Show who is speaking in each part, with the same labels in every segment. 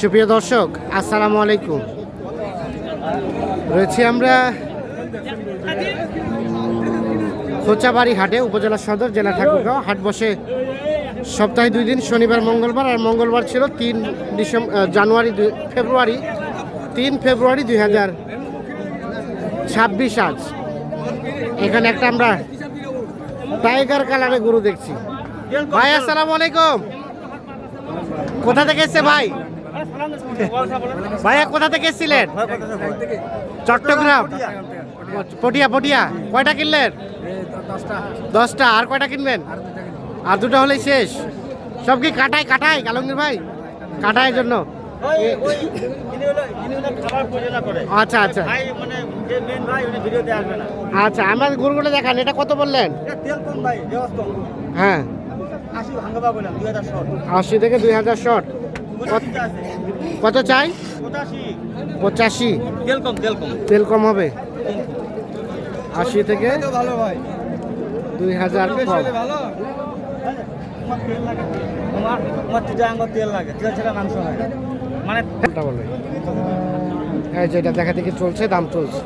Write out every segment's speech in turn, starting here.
Speaker 1: সুপ্রিয় দর্শক, আসসালামু আলাইকুম। রয়েছি আমরা খোঁচাবাড়ি হাটে, উপজেলা সদর, জেলা ঠাকুরগাঁও। হাট বসে সপ্তাহে দুই দিন, শনিবার, মঙ্গলবার, আর মঙ্গলবার ছিল তিন ডিসেম্বর জানুয়ারি ফেব্রুয়ারি, তিন ফেব্রুয়ারি দুই হাজার ছাব্বিশ আজ। এখানে একটা আমরা টাইগার কালারের গরু দেখছি। ভাই, আসসালামু আলাইকুম। কোথা থেকে এসছে ভাই? ভাইয়া, কোথা থেকে এসেছিলেন? চট্টগ্রাম। পটিয়া পটিয়া। কয়টা কিনলেন? দশটা। আর কয়টা কিনবেন? আর দুটো হলেই শেষ। সব কি কাটাই কাটাই কালঙ্গির ভাই? কাটাইয়ের জন্য। আচ্ছা আচ্ছা। আচ্ছা আমার গরুগুলো দেখান, এটা কত বললেন? হ্যাঁ। আশি থেকে দুই হাজার শট কত চাই? পঁচাশি। তেল কম হবে? আশি থেকে দুই হাজার কম।
Speaker 2: তেল লাগে। তেল ছাড়া মানে
Speaker 1: কোনটা বলে? এই যে এটা দেখা দেখি চলছে দাম চলছে।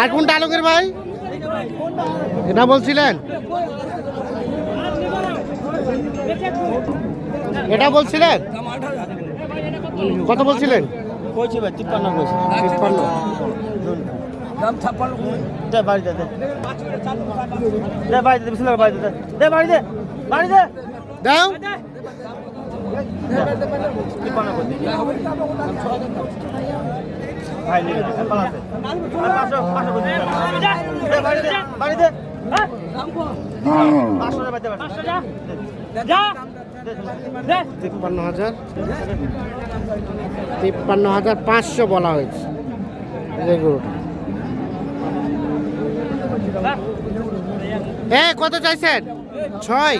Speaker 1: আর কোনটা আলোকের ভাই? এটা বলছিলেন? এটা বলছিলেন? কত বলছিলেন?
Speaker 2: কইছি ভাই তিপ্পান্ন কইছি।
Speaker 1: তিপ্পান্ন।
Speaker 2: দাম ছাপ্পান্ন দে বাড়ি দে দে। দে বাড়ি দে বাড়ি দে দে। বাড়ি বাড়ি
Speaker 1: দাও।
Speaker 2: দে। বাড়ি দে বাড়ি দে।
Speaker 1: তিপ্পান্ন হাজার। তিপ্পান্ন হাজার পাঁচশো বলা হয়েছে। এ কত চাইছেন? ছয়।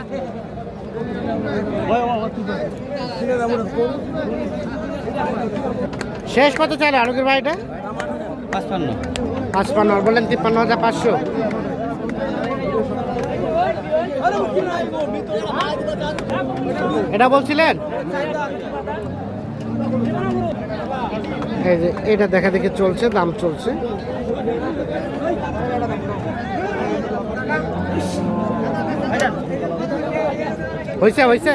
Speaker 1: শেষ কত চাইলে আলোকের ভাইটা?
Speaker 2: পাঁচপান্ন।
Speaker 1: পাঁচপান্ন বললেন তিপ্পান্ন হাজার পাঁচশো। এটা বলছিলেন? এটা দেখা দেখে চলছে দাম চলছে। হয়েছে হয়েছে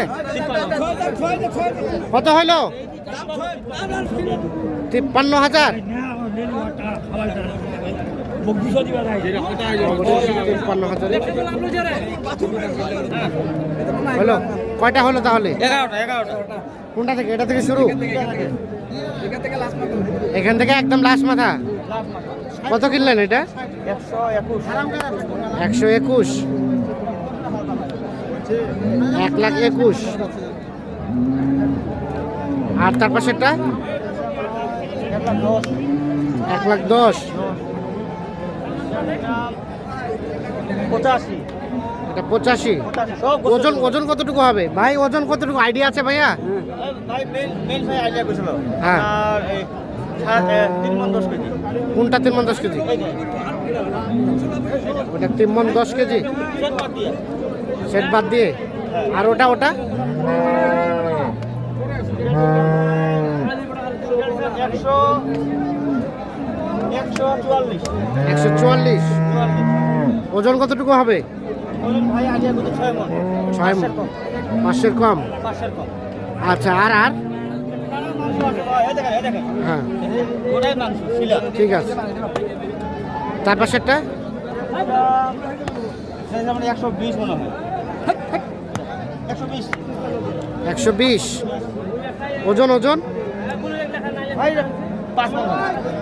Speaker 1: কত হইল? তিপ্পান্ন হাজার। তিপ্পান্ন হাজারে হলো কয়টা হলো তাহলে? কোনটা থেকে? এটা থেকে শুরু? এখান থেকে একদম লাস্ট মাথা? কত কিনলেন এটা?
Speaker 2: একশো একুশ।
Speaker 1: এক লাখ একুশ। আর তার পাশেরটা?
Speaker 2: এক লাখ দশ। পঁচাশি।
Speaker 1: এটা পঁচাশি। ওজন ওজন কতটুকু হবে? ভাই ওজন কতটুকু? আইডিয়া আছে ভাইয়া?
Speaker 2: ভাই ভাই আইডিয়া করেছিল
Speaker 1: হ্যাঁ। কোনটা তিন মন দশ কেজি? ওটা তিন মন দশ কেজি?
Speaker 2: সেট বাদ দিয়ে।
Speaker 1: সেট বাদ দিয়ে? আর ওটা ওটা?
Speaker 2: একশো একশো চুয়াল্লিশ।
Speaker 1: ওজন কতটুকু হবে?
Speaker 2: পাঁচশের কম?
Speaker 1: আচ্ছা আর আর? হ্যাঁ। ঠিক আছে। তার পাশেরটা?
Speaker 2: একশো বিশ।
Speaker 1: ওজন ওজন?
Speaker 2: পাঁচ মন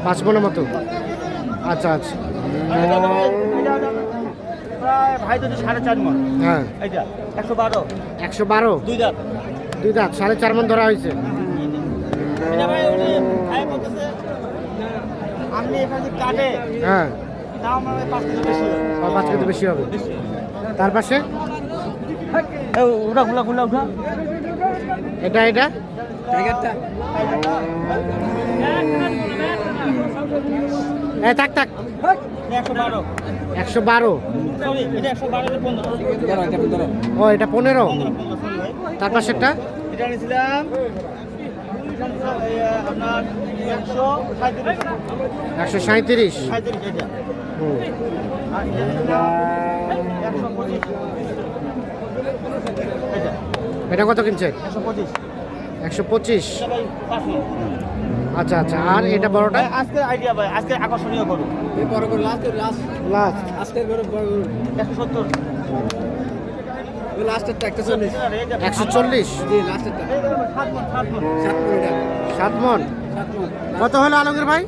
Speaker 1: পাঁচ মনের মতো? আচ্ছা আচ্ছা।
Speaker 2: ভাই, তো সাড়ে চার মন।
Speaker 1: হ্যাঁ।
Speaker 2: একশো বারো।
Speaker 1: একশো বারো?
Speaker 2: দুই দাঁত।
Speaker 1: দুই দাঁত সাড়ে চার মন ধরা হয়েছে।
Speaker 2: আপনি এখানে কাটে
Speaker 1: হ্যাঁ।
Speaker 2: পাঁচ কেজি বেশি হবে।
Speaker 1: তার পাশে?
Speaker 2: উঠা খুলা খুলা উঠা।
Speaker 1: এটা এটা?
Speaker 2: একশো বারো।
Speaker 1: ও এটা পনেরো। তার পাশেরটা?
Speaker 2: একশো সাঁত্রিশ এটা এটা হলো একশো পঁচিশ। ভাই
Speaker 1: আচ্ছা আচ্ছা আর এটা বড়টা?
Speaker 2: ভাই, আজকের আইডিয়া ভাই আজকের আকর্ষণীয় করুন
Speaker 1: লাস্ট
Speaker 2: একশো সত্তর।
Speaker 1: একশো চল্লিশ?
Speaker 2: সাত মন সাত মন।
Speaker 1: সাত মন কত হলো আলমগীর ভাই?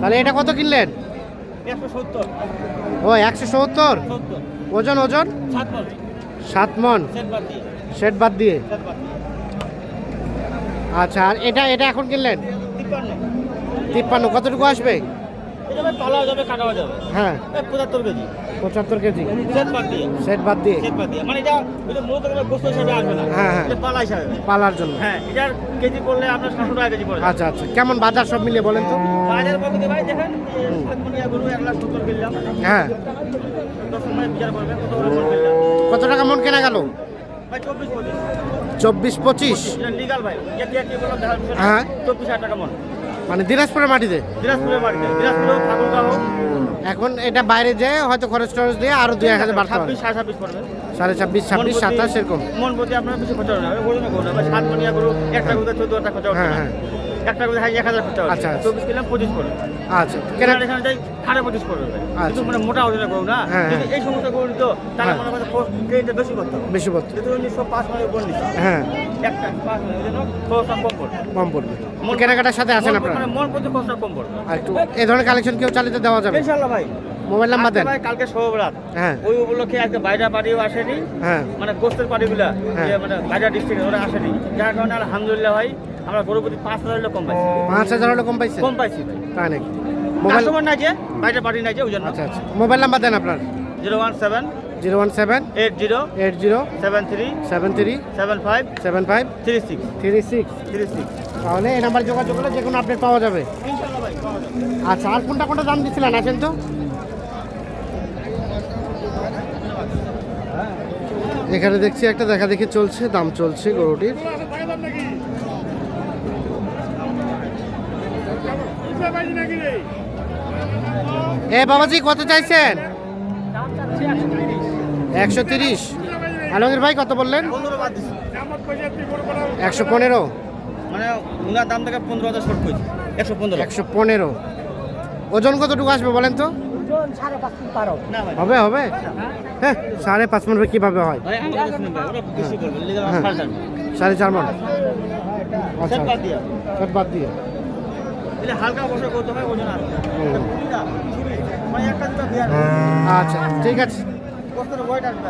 Speaker 1: তাহলে এটা কত কিনলেন?
Speaker 2: একশো সত্তর।
Speaker 1: ও একশো সত্তর?
Speaker 2: সত্তর।
Speaker 1: ওজন ওজন?
Speaker 2: সাত মন।
Speaker 1: সাত মন।
Speaker 2: সেট বাদ দিয়ে।
Speaker 1: শেড
Speaker 2: সেট বাদ দিয়ে।
Speaker 1: আচ্ছা আর এটা এটা এখন কিনলেন?
Speaker 2: তিপ্পান্ন।
Speaker 1: কতটুকু আসবে?
Speaker 2: এটা যাবে কাটাও যাবে।
Speaker 1: হ্যাঁ।
Speaker 2: পঁচাত্তর কেজি।
Speaker 1: পঁচাত্তর কেজি।
Speaker 2: সেট বাদ দিয়ে।
Speaker 1: শেড বাদ দিয়ে।
Speaker 2: সেট বাদ দিয়ে। মানে এটা এটা মূলত কোনো হিসাবে আসবে না।
Speaker 1: হ্যাঁ, হ্যাঁ।
Speaker 2: পালা হিসাবে
Speaker 1: পালার জন্য।
Speaker 2: হ্যাঁ এটার কেজি করলে আপনার সাতশো টাকা কেজি পড়ে
Speaker 1: আচ্ছা আচ্ছা। কেমন বাজার সব মিলিয়ে বলেন তো?
Speaker 2: বাজার পক্ষে ভাই দেখেন গরু এক লাখ সত্তর কিনলাম।
Speaker 1: হ্যাঁ।
Speaker 2: কত
Speaker 1: টাকা মন কেনা গেল?
Speaker 2: চব্বিশ পঁচিশ।
Speaker 1: হ্যাঁ।
Speaker 2: মন
Speaker 1: দিনাজপুরের মাটিতে? এখন এটা বাইরে যেয়ে হয়তো খরচ টরচ দিয়ে আরও দুই এক হাজার বাড়তে পারে
Speaker 2: সাড়ে ছাব্বিশ
Speaker 1: ছাব্বিশ সাতাশ এরকম।
Speaker 2: মন প্রতি আপনার বেশি খরচ হবে সাত একটা খরচা
Speaker 1: হ্যাঁ, হ্যাঁ।
Speaker 2: একটা এক হাজার খরচা
Speaker 1: আচ্ছা, আচ্ছা।
Speaker 2: চব্বিশ কিনলাম পঁচিশ পড়বে।
Speaker 1: আচ্ছা কেনা
Speaker 2: এখানে যাই সাড়ে পঁচিশ পড়বে। কিন্তু মানে মোটা ওজনের গরু না
Speaker 1: হ্যাঁ,
Speaker 2: এই সমস্ত গরু তাহলে
Speaker 1: হ্যাঁ।
Speaker 2: মনে করছে বেশি করতে।
Speaker 1: বেশি পড়তে
Speaker 2: উনিশশো পাঁচ উপর নিচ্ছে
Speaker 1: হ্যাঁ।
Speaker 2: একটা পাঁচ মানের জন্য খরচটা কম পড়বে।
Speaker 1: কম পড়বে। কেনাকাটার সাথে আছেন
Speaker 2: মন-
Speaker 1: আপনারা?
Speaker 2: মানে মন প্রতি খরচটা কম পড়বে।
Speaker 1: আর একটু এই ধরনের কালেকশন কেউ চালিয়ে দেওয়া যাবে?
Speaker 2: ইনশাল্লাহ ভাই।
Speaker 1: মোবাইল নাম্বার দেন।
Speaker 2: কালকে সৌরাত
Speaker 1: হ্যাঁ।
Speaker 2: ওই উপলক্ষে আজকে বাইরা পার্টিও আসেনি।
Speaker 1: হ্যাঁ।
Speaker 2: মানে গোস্তের পার্টিগুলা
Speaker 1: হ্যাঁ।
Speaker 2: মানে বাইরা ডিস্ট্রিক্টে ওরা আসেনি। যার কারণে আলহামদুলিল্লাহ ভাই আমরা গরুপতি পাঁচ হাজার লোক কম পাইছি।
Speaker 1: পাঁচ হাজার হলে কম পাইছেন?
Speaker 2: কম পাইছি।
Speaker 1: তাই নাকি? মোবাইল
Speaker 2: কাস্টমার নাই যে বাইরে পার্টি নাই যে ওই জন্য।
Speaker 1: আচ্ছা আচ্ছা। মোবাইল নাম্বার দেন আপনার।
Speaker 2: Zero one seven
Speaker 1: zero one seven
Speaker 2: eight zero
Speaker 1: eight zero
Speaker 2: seven three
Speaker 1: seven three
Speaker 2: seven five
Speaker 1: seven five
Speaker 2: three six
Speaker 1: three six
Speaker 2: three six
Speaker 1: তাহলে এই নাম্বার যোগাযোগ করলে যে কোনো আপডেট পাওয়া যাবে।
Speaker 2: পাওয়া যাবে।
Speaker 1: আচ্ছা আর কোনটা কোনটা দাম দিচ্ছিলেন আছেন তো। এখানে দেখছি একটা দেখা দেখি চলছে দাম চলছে গরুটির। এ বাবাজি কত চাইছেন? একশো তিরিশ। আলমগীর ভাই কত বললেন? একশো পনেরো।
Speaker 2: মানে উনার দাম থেকে পনেরো হাজার শর্ট করেছি। একশো পনেরো।
Speaker 1: একশো পনেরো। ওজন কতটুকু আসবে বলেন তো? হবে। হবে হ্যাঁ সাড়ে পাঁচ মন কীভাবে হয়? হ্যাঁ। সাড়ে চার মন। আচ্ছা
Speaker 2: বাদ দিয়া।
Speaker 1: বাদ দিয়ে।
Speaker 2: এটা হালকা বসে করতে হয় ওজন আসবে। মানে একটা দুটা
Speaker 1: আচ্ছা ঠিক আছে।
Speaker 2: কষ্ট ওয়েট আসবে?